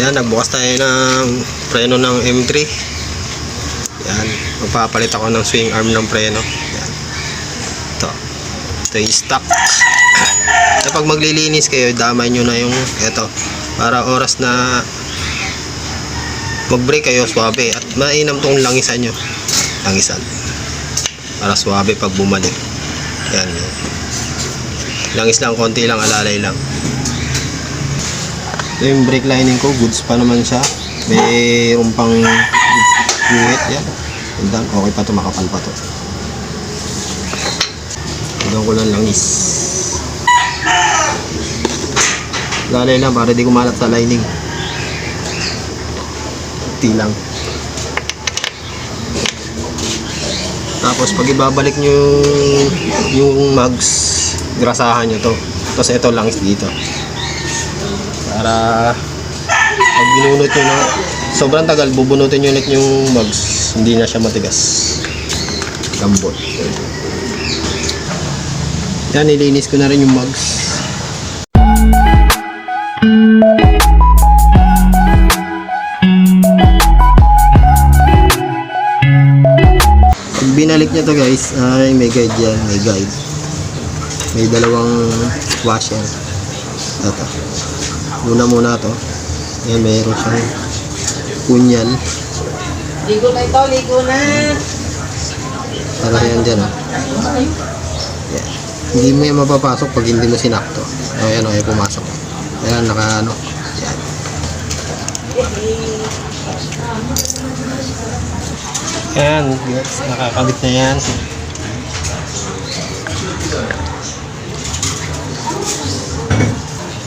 Yan, nagbukas tayo ng preno ng M3. Yan, magpapalit ako ng swing arm ng preno. Yan. Ito. Ito yung stock. Kapag maglilinis kayo, damay nyo na yung ito. Para oras na mag-brake kayo, swabe. At mainam tong langisan nyo. Langisan. Para swabe pag bumalik. Yan. Langis lang, konti lang, alalay lang. Ito yung brake lining ko, goods pa naman siya. Mayroon pang guhit yan. Tignan, okay pa to, makapal pa to. Tignan ko lang langis. Lalay lang para di kumalat sa lining. Kunti lang. Tapos pag ibabalik nyo yung mags, grasahan nyo to. Tapos ito langis dito para pag binunot nyo na sobrang tagal bubunutin nyo ulit yung mugs. Hindi na siya matigas. Gambot. Yan nilinis ko na rin yung mugs. Binalik nyo to guys ay may guide yan may guide. May dalawang washer. Ito Muna muna to. Yan, mayroon siyang kunyan. Ligo na ito, ligo na. Para yan dyan, oh. Yan. Hindi mo yan mapapasok pag hindi mo sinakto. O, yan, o, yan, pumasok. Ayan, naka, ano. Yan. Yan, guys, nakakabit na yan.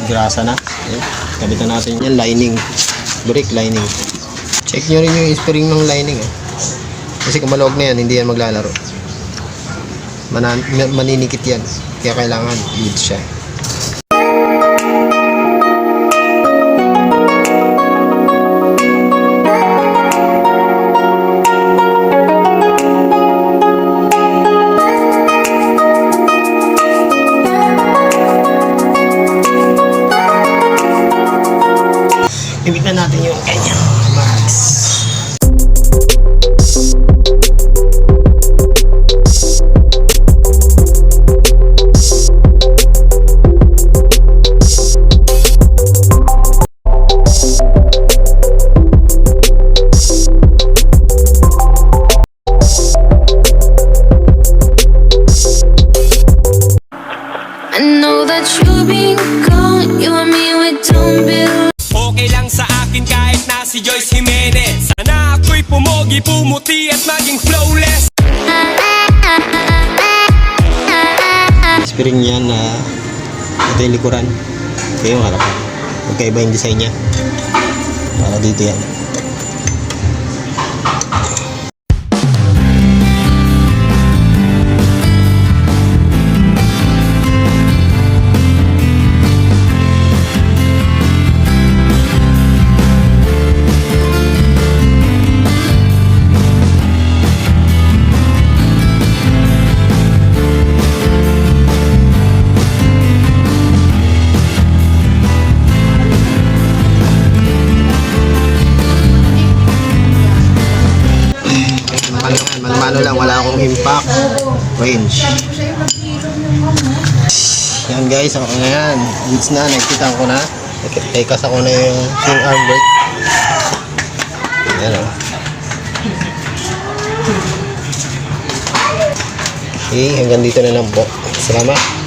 Grasa na. Ayan. Kabitan natin yan, lining. Brake lining. Check nyo rin yung spring ng lining, eh. Kasi kung maluwag na yan, hindi yan maglalaro. Manan ma- maninikit yan. Kaya kailangan lead siya. Natin yung. I know that you've been gone, you and me, we don't belong. Okay lang sa akin kahit na si Joyce Jimenez Sana ako'y pumogi, pumuti at maging flawless Spring yan na ito yung likuran. Ito yung harapan. Magkaiba yung design niya. Para dito yan. Yan, mano lang, wala akong impact range. Yan guys, ako na yan. Goods na, nakikita ko na. Tekas ako na yung swing arm. Yan o. Okay, hanggang dito na lang po. Salamat.